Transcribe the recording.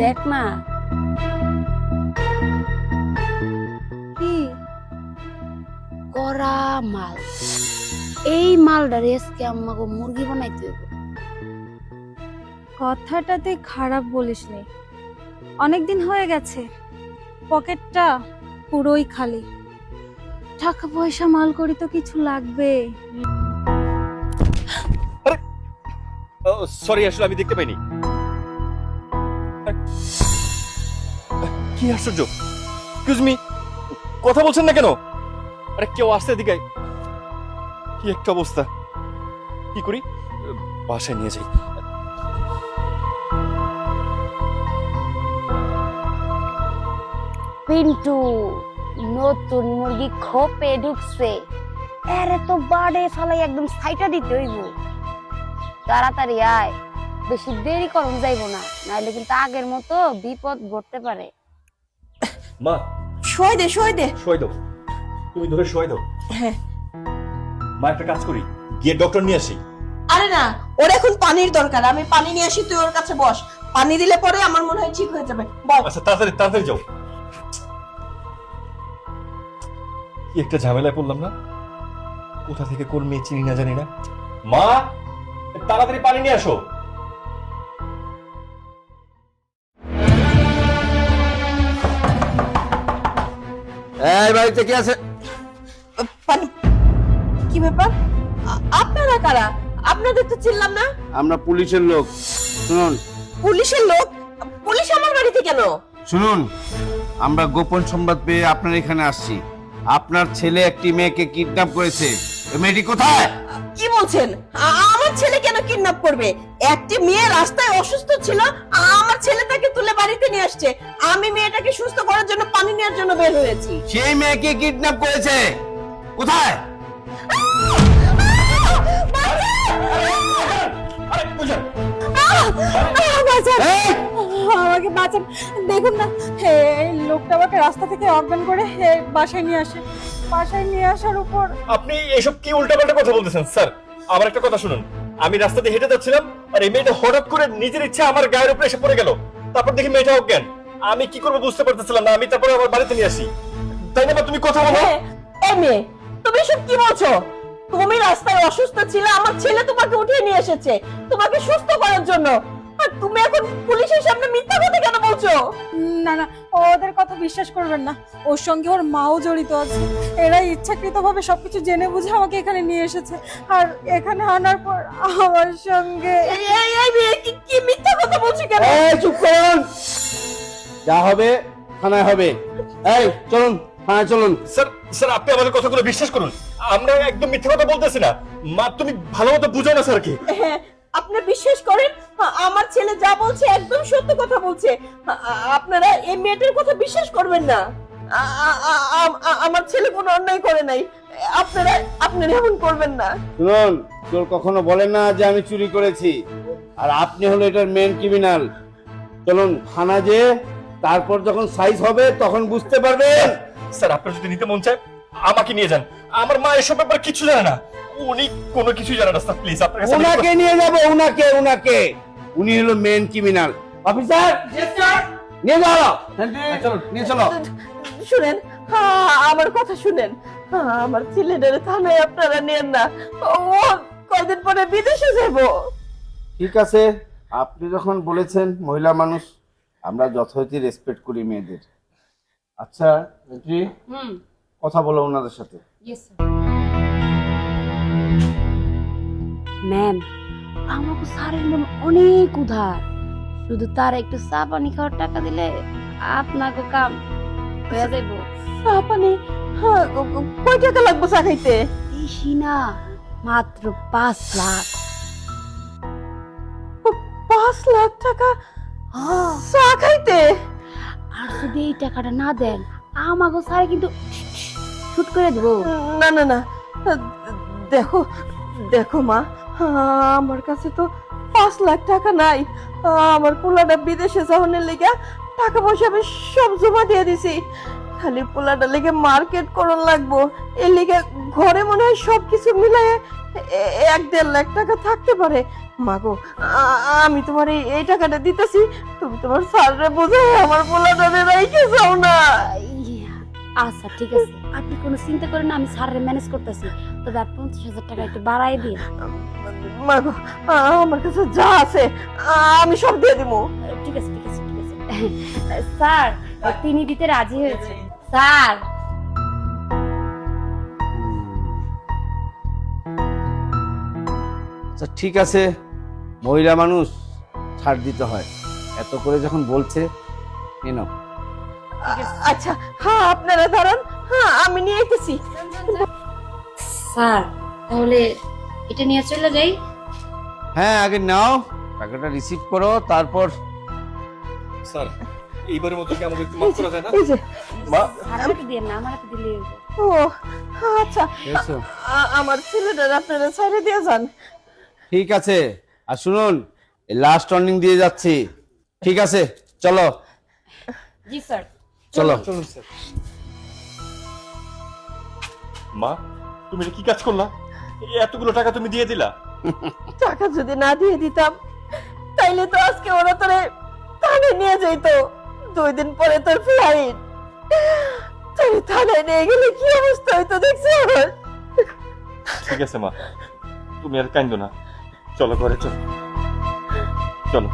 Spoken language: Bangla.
দেখ না কি? করা মাল। এই মালটা রেসকে আমাকে মুরগি বানাইতে হইব। কথাটা তুই খারাপ বলিসনি অনেকদিন হয়ে গেছে। পকেটটা পুরোই খালি। টাকা পয়সা মাল করি তো কিছু লাগবে। সরি আসলে আমি দেখতে পাইনি। কি আশ্চর্য? এক্সকিউজ মি কথা বলছেন না কেন? আরে কেউ আসছে দিকে কি একটা অবস্থা। কি করি? বাসায় নিয়ে যাই। পিন্টু, নতুন মুরগি খোপে ঢুকছে। আরে তো বাড়ে ফালাই একদম সাইটা দিতে হইব। তাড়াতাড়ি আয়, বেশি দেরি করুন যাইব না, নাইলে কিন্তু আগের মতো বিপদ ঘটতে পারে। মা। শোয় দে শোয় দে। শোয় দাও তুমি ধরে শোয় দাও হ্যাঁ। মা একটা কাজ করি। গিয়ে ডক্টর নিয়ে আসি। আরে না ওর এখন পানির দরকার। আমি পানি নিয়ে আসি তুই ওর কাছে বস। পানি দিলে পরে আমার মনে হয় ঠিক হয়ে যাবে। বল। আচ্ছা তাড়াতাড়ি তাড়াতাড়ি যাও। কি একটা ঝামেলায় পড়লাম না? কোথা থেকে কোন মেয়ে চিনি না জানি না। মা তাড়াতাড়ি পানি নিয়ে আসো। এই বাড়িতে কি আছে? কি ব্যাপার? আপনারা কারা? আপনাদের তো চিনলাম না। আমরা পুলিশের লোক। শুনুন। পুলিশের লোক? পুলিশ আমার বাড়িতে কেন? শুনুন। আমরা গোপন সংবাদ পেয়ে আপনার এখানে আসছি। আপনার ছেলে একটি মেয়েকে কিডন্যাপ করেছে। মেয়েটি কোথায়? কি বলছেন? আমার ছেলে কেন কিডন্যাপ করবে? একটি মেয়ে রাস্তায় অসুস্থ ছিল আমার বাড়িতে নিয়ে আসছে। আমি মেয়েটাকে সুস্থ করার জন্য পানি নেওয়ার জন্য বের হয়েছি। সেই মেয়েকে কিডন্যাপ করেছে। কোথায়? আরে বুঝান বাঁচান এই! আমাকে বাঁচান দেখুন না এই লোকটা আমাকে রাস্তা থেকে অজ্ঞান করে হে, বাসায় নিয়ে আসে বাসায় নিয়ে আসার উপর আপনি এসব কি উল্টাপাল্টা কথা বলতেছেন স্যার? আমার একটা কথা শুনুন। আমি রাস্তা দিয়ে হেঁটে যাচ্ছিলাম আর এই মেয়েটা হঠাৎ করে নিজের ইচ্ছা আমার গায়ের উপরে এসে পড়ে গেল। তারপর দেখি মেয়েটা অজ্ঞান। আমি কি করব বুঝতে পারতেছিলাম না আমি তারপরে আমার বাড়িতে নিয়ে আসি। তাই না তুমি কথা বলো? হ্যাঁ, এই মেয়ে তুমি সব কি বলছো? তুমি রাস্তায় অসুস্থ ছিলে আমার ছেলে তোমাকে উঠিয়ে নিয়ে এসেছে। তোমাকে সুস্থ করার জন্য। আর তুমি এখন পুলিশের সামনে মিথ্যা কথা কেন বলছো? না না ওদের কথা বিশ্বাস করবেন না। ওর সঙ্গে ওর মাও জড়িত আছে। এরা ইচ্ছাকৃতভাবে সবকিছু জেনে বুঝে আমাকে এখানে নিয়ে এসেছে। আর এখানে আনার পর আমার সঙ্গে এই এই এই কি কি মিথ্যা কথা বলছো কেন? এই চুপ করুন! যা হবে থানায় হবে। এই চলুন থানায় চলুন। স্যার স্যার আপনি আমাদের কথাগুলো বিশ্বাস করুন। আমরা একদম মিথ্যা কথা বলতেছি না। মা তুমি ভালো মতো বুঝো না স্যার কি হ্যাঁ আপনি বিশ্বাস করেন? আমার ছেলে যা বলছে একদম সত্য কথা বলছে। আ- আপনারা এই মেয়েটার কথা বিশ্বাস করবেন না। আমার ছেলে কোনো অন্যায় করে নাই। আপনারা আপনারা এমন করবেন না। শুনুন তোর কখনো বলেন না যে আমি চুরি করেছি। আর আপনি হলো এটার মেন ক্রিমিনাল চলুন থানা যে তারপর যখন সাইজ হবে তখন বুঝতে পারবেন। স্যার আপনার যদি নিতে মন চায় আমাকে নিয়ে যান। আমার মা এসব ব্যাপারে কিছু জানে না। উনি কোনো কিছুই জানে না স্যার প্লিজ আপনার উনাকে নিয়ে যাব উনাকে উনাকে উনি হলো মেন ক্রিমিনাল অফিসার নিয়ে যাও চলো নিয়ে চলো। শুনেন হ্যাঁ, আমার কথা শুনেন। হ্যাঁ, আমার ছেলেদের থানায় আপনারা নেন না। ও কয়দিন পরে বিদেশে যাব। ঠিক আছে আপনি যখন বলেছেন মহিলা মানুষ আমরা যথারীতি রেসপেক্ট করি মেয়েদের। আচ্ছা? কথা বলো ওনাদের সাথে। ম্যাম আমাকে স্যারের মন অনেক উধার। শুধু তার একটু চা পানি খাওয়ার টাকা দিলে আপনাকে কাম হয়ে যাইব। চা পানি? হ্যাঁ, কয় টাকা লাগবে চা খাইতে? বেশি না মাত্র পাঁচ লাখ। পাঁচ লাখ টাকা? হ্যাঁ, চা খাইতে? আর যদি এই টাকাটা না দেন আমাকে স্যার কিন্তু শুট করে দেবো। না না না দেখো দেখো মা আমার কাছে তো পাঁচ লাখ টাকা নাই। আমার পোলাটা বিদেশে যাওয়ার লেগে টাকা পয়সা আমি সব জমা দিয়ে দিছি। খালি পোলাটা লেগে মার্কেট করন লাগবো। এর লেগে ঘরে মনে হয় সবকিছু মিলাই এ- এক দেড় লাখ টাকা থাকতে পারে। মাগো আমি তোমার এই টাকাটা দিতেছি। তুমি তোমার স্যাররে বোঝাই আমার পোলাটা রাইকে যাও না আচ্ছা ঠিক আছে। আপনি কোনো চিন্তা করেন না আমি স্যারের ম্যানেজ করতেছি। তবে আর পঞ্চাশ হাজার টাকা একটু বাড়াই দিন। আমার কাছে যা আছে আমি সব দিয়ে দিব। ঠিক আছে ঠিক আছে ঠিক আছে। স্যার তিনি দিতে রাজি হয়েছে। স্যার! আচ্ছা ঠিক আছে। মহিলা মানুষ ছাড় দিতে হয়। এত করে যখন বলছে এ নাও। আচ্ছা হ্যাঁ আপনারা দাঁড়ান। হ্যাঁ আমি নিয়ে আইতেছি। স্যার তাহলে এটা নিয়ে চলে যাই। হ্যাঁ আগে নাও টাকাটা রিসিভ করো তারপর স্যার এইবারের মতো কি আমাকে একটু মাফ করা যায় না? মা। স্যারকে দিয়ে না আমার হাতে দিলে ও আচ্ছা? আমার ছেলেটার আপনারা ছেড়ে দিয়ে যান। ঠিক আছে। আর শুনুন লাস্ট ওয়ার্নিং দিয়ে যাচ্ছি। ঠিক আছে চলো। জি স্যার। চলো। চলুন স্যার। মা তুমি এটা কি কাজ করলা? এই এতগুলো টাকা তুমি দিয়ে দিলা? টাকা যদি না দিয়ে দিতাম তাইলে তো আজকে ওরা তোরে থানায় নিয়ে যাইতো। দুই দিন পরে তোর ফ্লাইট তোর থানায় নিয়ে গেলে কি অবস্থা হইতো দেখছি আমার ঠিক আছে মা। তুমি আর কাইন্দ না। চলো ঘরে চলো। চলো।